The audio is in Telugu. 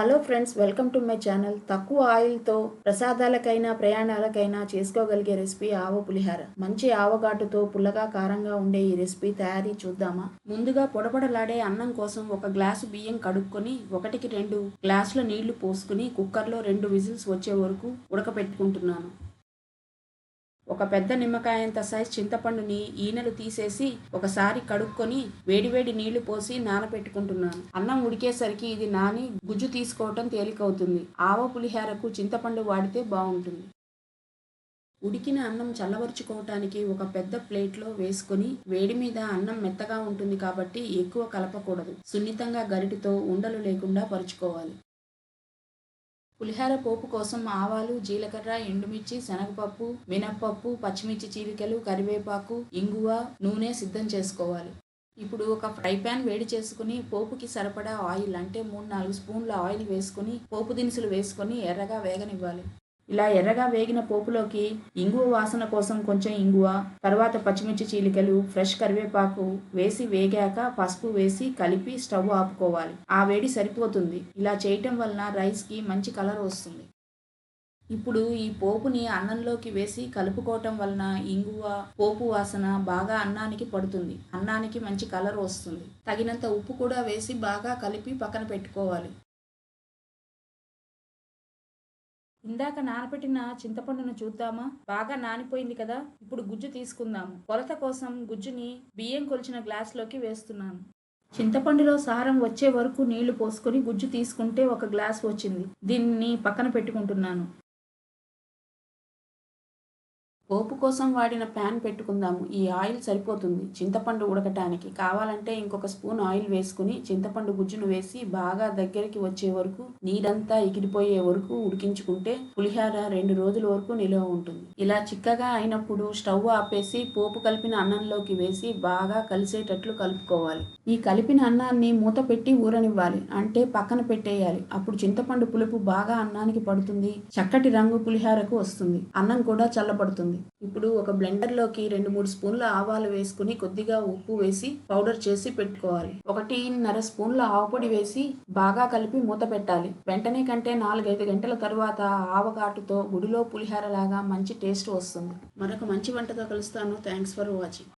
Hello friends welcome to my channel తక్కువ ఆయిల్తో ప్రసాదాలకైనా ప్రయాణాలకైనా చేసుకోగలిగే రెసిపీ ఆవ పులిహార. మంచి ఆవగాటుతో పుల్లగా కారంగా ఉండే ఈ రెసిపీ తయారీ చూద్దామా? ముందుగా పొడపడలాడే అన్నం కోసం ఒక గ్లాసు బియ్యం కడుక్కొని ఒకటికి రెండు గ్లాసుల నీళ్ళు పోసుకుని కుక్కర్లో రెండు విజిల్స్ వచ్చే వరకు ఉడకపెట్టుకుంటున్నాను ఒక పెద్ద నిమ్మకాయంత సైజ్ చింతపండుని ఈనెలు తీసేసి ఒకసారి కడుక్కొని వేడివేడి నీళ్ళు పోసి నానబెట్టుకుంటున్నాను. అన్నం ఉడికేసరికి ఇది నాని గుజ్జు తీసుకోవటం తేలికవుతుంది. ఆవ పులిహారకు చింతపండు వాడితే బాగుంటుంది. ఉడికిన అన్నం చల్లవరుచుకోవటానికి ఒక పెద్ద ప్లేట్లో వేసుకొని వేడి మీద అన్నం మెత్తగా ఉంటుంది కాబట్టి ఎక్కువ కలపకూడదు. సున్నితంగా గరిటితో ఉండలు లేకుండా పరుచుకోవాలి. పులిహార పోపు కోసం ఆవాలు జీలకర్ర ఎండుమిర్చి శనగపప్పు మినప్పప్పు పచ్చిమిర్చి చీలికలు కరివేపాకు ఇంగువ నూనె సిద్ధం చేసుకోవాలి. ఇప్పుడు ఒక ఫ్రై ప్యాన్ వేడి చేసుకుని పోపుకి సరిపడా ఆయిల్ అంటే మూడు నాలుగు స్పూన్ల ఆయిల్ వేసుకుని పోపు దినుసులు వేసుకొని ఎర్రగా వేగనివ్వాలి. ఇలా ఎర్రగా వేగిన పోపులోకి ఇంగువ వాసన కోసం కొంచెం ఇంగువ తర్వాత పచ్చిమిర్చి చీలికలు ఫ్రెష్ కరివేపాకు వేసి వేగాక పసుపు వేసి కలిపి స్టవ్ ఆపుకోవాలి. ఆ వేడి సరిపోతుంది. ఇలా చేయటం వలన రైస్కి మంచి కలర్ వస్తుంది. ఇప్పుడు ఈ పోపుని అన్నంలోకి వేసి కలుపుకోవటం వలన ఇంగువ పోపు వాసన బాగా అన్నానికి పడుతుంది. అన్నానికి మంచి కలర్ వస్తుంది. తగినంత ఉప్పు కూడా వేసి బాగా కలిపి పక్కన పెట్టుకోవాలి. ఇందాక నానబెట్టిన చింతపండును చూద్దామా? బాగా నానిపోయింది కదా ఇప్పుడు గుజ్జు తీసుకుందాము. కొలత కోసం గుజ్జుని బియ్యం కొలిచిన గ్లాస్లోకి వేస్తున్నాను. చింతపండులో సారం వచ్చే వరకు నీళ్ళు పోసుకొని గుజ్జు తీసుకుంటే ఒక గ్లాస్ వచ్చింది. దీన్ని పక్కన పెట్టుకుంటున్నాను. పోపు కోసం వాడిన ప్యాన్ పెట్టుకుందాము. ఈ ఆయిల్ సరిపోతుంది. చింతపండు ఉడకటానికి. కావాలంటే ఇంకొక స్పూన్ ఆయిల్ వేసుకుని చింతపండు గుజ్జును వేసి బాగా దగ్గరికి వచ్చే వరకు నీరంతా ఎగిరిపోయే వరకు ఉడికించుకుంటే పులిహార రెండు రోజుల వరకు నిలువ ఉంటుంది. ఇలా చిక్కగా అయినప్పుడు స్టవ్ ఆపేసి పోపు కలిపిన అన్నంలోకి వేసి బాగా కలిసేటట్లు కలుపుకోవాలి. ఈ కలిపిన అన్నాన్ని మూత పెట్టి ఊరనివ్వాలి. అంటే పక్కన పెట్టేయాలి. అప్పుడు చింతపండు పులుపు బాగా అన్నానికి పడుతుంది. చక్కటి రంగు పులిహారకు వస్తుంది. అన్నం కూడా చల్లబడుతుంది. ఇప్పుడు ఒక బ్లెండర్లోకి రెండు మూడు స్పూన్ల ఆవాలు వేసుకుని కొద్దిగా ఉప్పు వేసి పౌడర్ చేసి పెట్టుకోవాలి. ఒకటిన్నర స్పూన్ల ఆవుపొడి వేసి బాగా కలిపి మూత పెట్టాలి. వెంటనే కంటే నాలుగైదు గంటల తరువాత ఆవకాటుతో గుడిలో పులిహార లాగా మంచి టేస్ట్ వస్తుంది. మరొక మంచి వంటతో కలుస్తాను. Thanks for watching.